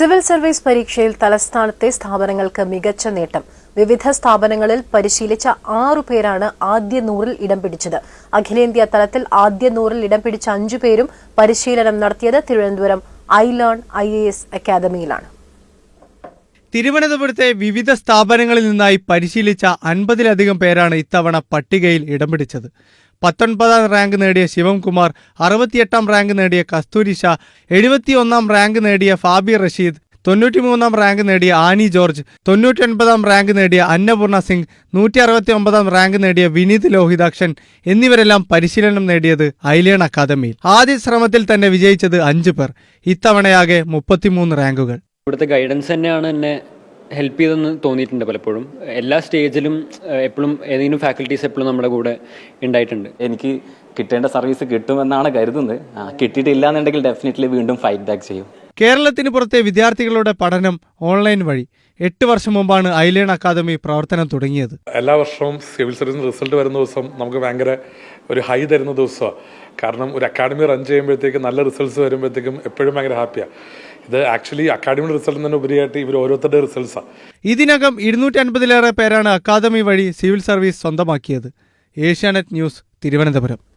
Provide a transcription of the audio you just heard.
Civil service പരീക്ഷയിൽ തലസ്ഥാനത്തെ സ്ഥാപനങ്ങൾക്ക് മികച്ച നേട്ടം. വിവിധ സ്ഥാപനങ്ങളിൽ പരിശീലിച്ച ആറു പേരാണ് ആദ്യ നൂറിൽ ഇടം പിടിച്ചത്. അഖിലേന്ത്യാ തലത്തിൽ ആദ്യ നൂറിൽ ഇടം പിടിച്ച അഞ്ചു പേരും പരിശീലനം നടത്തിയത് Thiruvananthapuram I learn I A S അക്കാദമിയിലാണ്. തിരുവനന്തപുരത്തെ വിവിധ സ്ഥാപനങ്ങളിൽ നിന്നായി പരിശീലിച്ച അൻപതിലധികം പേരാണ് ഇത്തവണ പട്ടികയിൽ ഇടം പിടിച്ചത്. പത്തൊൻപതാം റാങ്ക് നേടിയ ശിവംകുമാർ അറുപത്തിയെട്ടാം റാങ്ക് നേടിയ കസ്തൂരി ഷാ എഴുപത്തിയൊന്നാം റാങ്ക് നേടിയ ഫാബി റഷീദ് തൊണ്ണൂറ്റിമൂന്നാം റാങ്ക് നേടിയ ആനി ജോർജ് തൊണ്ണൂറ്റൊൻപതാം റാങ്ക് നേടിയ അന്നപൂർണ സിംഗ് നൂറ്റി അറുപത്തി ഒമ്പതാം റാങ്ക് നേടിയ വിനീത് ലോഹിതാക്ഷൻ എന്നിവരെല്ലാം പരിശീലനം നേടിയത് ഐലേൺ അക്കാദമിയിൽ. ആദ്യ ശ്രമത്തിൽ തന്നെ വിജയിച്ചത് അഞ്ചു പേർ. ഇത്തവണയാകെ മുപ്പത്തിമൂന്ന് റാങ്കുകൾ. ഇവിടുത്തെ ഗൈഡൻസ് തന്നെയാണ് എന്നെ ഹെൽപ്പ് ചെയ്തെന്ന് തോന്നിയിട്ടുണ്ട് പലപ്പോഴും. എല്ലാ സ്റ്റേജിലും എപ്പോഴും ഏതെങ്കിലും ഫാക്കൽറ്റീസ് എപ്പോഴും നമ്മുടെ കൂടെ ഉണ്ടായിട്ടുണ്ട്. എനിക്ക് കിട്ടേണ്ട സർവീസ് കിട്ടുമെന്നാണ് കരുതുന്നത്. കിട്ടിയിട്ടില്ല എന്നുണ്ടെങ്കിൽ ഡെഫിനറ്റ്ലി വീണ്ടും ഫൈറ്റ് ബാക്ക് ചെയ്യും. കേരളത്തിന് പുറത്തെ വിദ്യാർത്ഥികളുടെ പഠനം ഓൺലൈൻ വഴി. എട്ട് വർഷം മുമ്പാണ് ഐലേൺ അക്കാദമി പ്രവർത്തനം തുടങ്ങിയത്. എല്ലാ വർഷവും സിവിൽ സർവീസിന് റിസൾട്ട് വരുന്ന ദിവസം നമുക്ക് ഭയങ്കര ഒരു ഹൈ തരുന്ന ദിവസമാണ്. കാരണം ഒരു അക്കാദമി റൺ ചെയ്യുമ്പോഴത്തേക്കും നല്ല റിസൾട്ട്സ് വരുമ്പോഴത്തേക്കും എപ്പോഴും ഭയങ്കര ഹാപ്പിയാണ് ഇത് ആക്ച്വലി അക്കാദമിയുടെ റിസൾട്ട് തന്നെ ഉപരിയായിട്ട് ഇവർ ഓരോരുത്തരുടെ റിസൾട്ട്സാണ് ഇതിനകം ഇരുന്നൂറ്റി അൻപതിലേറെ പേരാണ് അക്കാദമി വഴി സിവിൽ സർവീസ് സ്വന്തമാക്കിയത്. ഏഷ്യാനെറ്റ് ന്യൂസ് തിരുവനന്തപുരം.